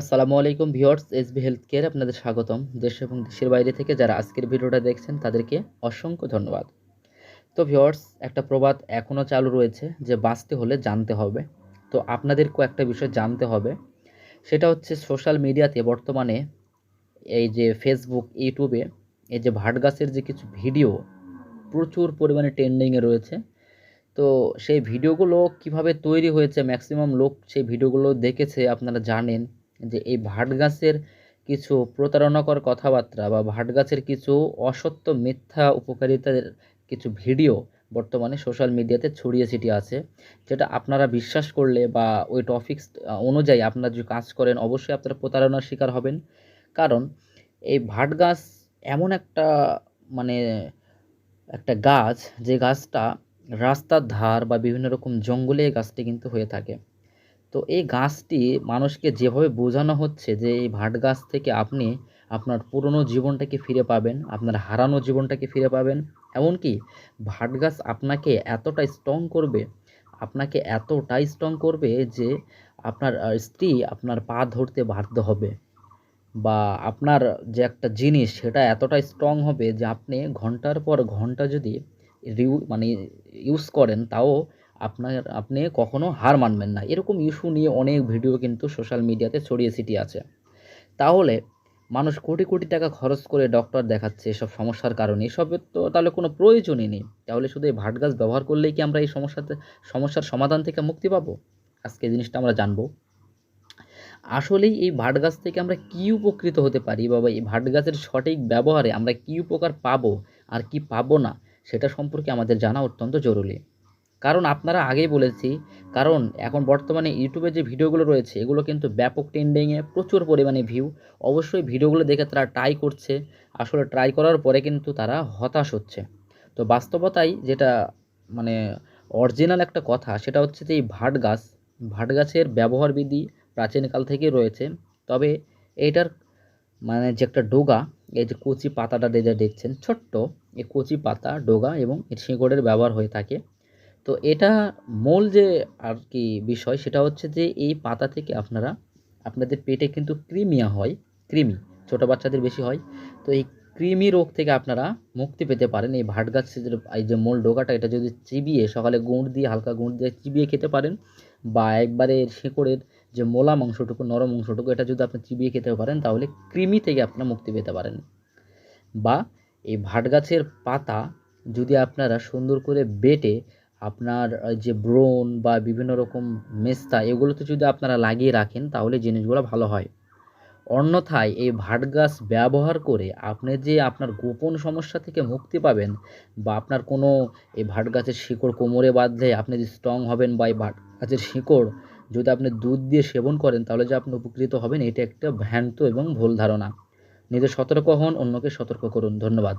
আসসালামু আলাইকুম viewers, SB health care আপনাদের স্বাগতম। দেশ এবং দেশের বাইরে থেকে যারা আজকের ভিডিওটা দেখছেন, তাদেরকে অসংখ্য ধন্যবাদ। তো ভিউয়ার্স, একটা প্রবাদ এখনও চালু রয়েছে যে বাঁচতে হলে জানতে হবে। তো আপনাদেরকেও একটা বিষয় জানতে হবে। সেটা হচ্ছে সোশ্যাল মিডিয়াতে বর্তমানে এই যে ফেসবুক, ইউটিউবে এই যে ভাট গাছের যে কিছু ভিডিও প্রচুর পরিমাণে ট্রেন্ডিংয়ে রয়েছে। তো সেই ভিডিওগুলো কীভাবে তৈরি হয়েছে, ম্যাক্সিমাম লোক সেই ভিডিওগুলো দেখেছে, আপনারা জানেন। যে এই ভাট গাছের কিছু প্রতারণাকর কথাবার্তা বা ভাট গাছের কিছু অসত্য মিথ্যা উপকারিতার কিছু ভিডিও বর্তমানে সোশ্যাল মিডিয়াতে ছড়িয়ে ছিটিয়ে আছে, যেটা আপনারা বিশ্বাস করলে বা ওই টপিক্স অনুযায়ী আপনারা যদি কাজ করেন, অবশ্যই আপনারা প্রতারণার শিকার হবেন। কারণ এই ভাট গাছ এমন একটা মানে একটা গাছ, যে গাছটা রাস্তার ধার বা বিভিন্ন রকম জঙ্গলে এই গাছটি কিন্তু হয়ে থাকে। তো এই গাছটি মানুষকে যেভাবে বোঝানো হচ্ছে যে এই ভাট গাছ থেকে আপনি আপনার পুরনো জীবনটাকে ফিরে পাবেন, আপনার হারানো জীবনটাকে ফিরে পাবেন। এমনকি ভাট গাছ আপনাকে এতটা স্ট্রং করবে, আপনাকে এতটাই স্ট্রং করবে যে আপনার স্ত্রী আপনার পা ধরতে বাধ্য হবে বা আপনার যে একটা জিনিস সেটা এতটাই স্ট্রং হবে যে আপনি ঘণ্টার পর ঘণ্টা যদি রিউ মানে ইউজ করেন, তাও আপনার, আপনি কখনো হার মানবেন না। এরকম ইস্যু নিয়ে অনেক ভিডিও কিন্তু সোশ্যাল মিডিয়াতে ছড়িয়ে ছিটিয়ে আছে। তাহলে মানুষ কোটি কোটি টাকা খরচ করে ডক্টর দেখাচ্ছে এসব সমস্যার কারণে। এসবের তো তাহলে কোনো প্রয়োজনই নেই। তাহলে শুধু এই ভাট গাছ ব্যবহার করলেই কি আমরা এই সমস্যাতে, সমস্যার সমাধান থেকে মুক্তি পাবো? আজকে জিনিসটা আমরা জানব। আসলেই এই ভাট গাছ থেকে আমরা কী উপকৃত হতে পারি বা এই ভাট গাছের সঠিক ব্যবহারে আমরা কী উপকার পাবো আর কি পাবো না, সেটা সম্পর্কে আমাদের জানা অত্যন্ত জরুরি। কারণ আপনারা আগেই বলেছি, কারণ এখন বর্তমানে ইউটিউবে যে ভিডিওগুলো রয়েছে, এগুলো কিন্তু ব্যাপক ট্রেন্ডিংয়ে প্রচুর পরিমাণে ভিউ অবশ্যই ভিডিওগুলো দেখে তারা ট্রাই করছে, আসলে ট্রাই করার পরে কিন্তু তারা হতাশ হচ্ছে। তো বাস্তবতায় যেটা মানে অরিজিনাল একটা কথা, সেটা হচ্ছে যে এই ভাট গাছ, ভাট গাছের ব্যবহার বিধি প্রাচীনকাল থেকেই রয়েছে। তবে এইটার মানে যে একটা ডোগা, এই যে কচি পাতাটা দেখছেন, ছোট্ট এই কচি পাতা, ডোগা এবং এর শিকড়ের ব্যবহার হয়ে থাকে। তো এটা মূল যে আর কি বিষয় সেটা হচ্ছে যে এই পাতা থেকে আপনারা, আপনাদের পেটে কিন্তু ক্রিমিয়া হয় কৃমি ছোটো বাচ্চাদের বেশি হয়। তো এই কৃমি রোগ থেকে আপনারা মুক্তি পেতে পারেন। এই ভাট গাছের এই যে মূল ডোকাটা, এটা যদি চিবিয়ে, সকালে গুঁড় দিয়ে, হালকা গুঁড় দিয়ে চিবিয়ে খেতে পারেন বা একবারে শিকড়ের যে মোলা অংশটুকু নরম অংশটুকু এটা যদি আপনি চিবিয়ে খেতে পারেন, তাহলে কৃমি থেকে আপনারা মুক্তি পেতে পারেন। বা এই ভাট গাছের পাতা যদি আপনারা সুন্দর করে বেটে আপনার যে ব্রোন বা বিভিন্ন রকম মেস্তা, এগুলোতে যদি আপনারা লাগিয়ে রাখেন, তাহলে জিনিসগুলো ভালো হয়। অন্যথায় এই ভাট গাছ ব্যবহার করে আপনি যে আপনার গোপন সমস্যা থেকে মুক্তি পাবেন বা আপনার কোনো এই ভাট গাছের শিকড় কোমরে বাঁধলে আপনি যে স্ট্রং হবেন বা এই ভাট গাছের শিকড় যদি আপনি দুধ দিয়ে সেবন করেন, তাহলে যে আপনি উপকৃত হবেন, এটা একটা ভ্যান্ত এবং ভুল ধারণা। নিজে সতর্ক হন, অন্যকে সতর্ক করুন। ধন্যবাদ।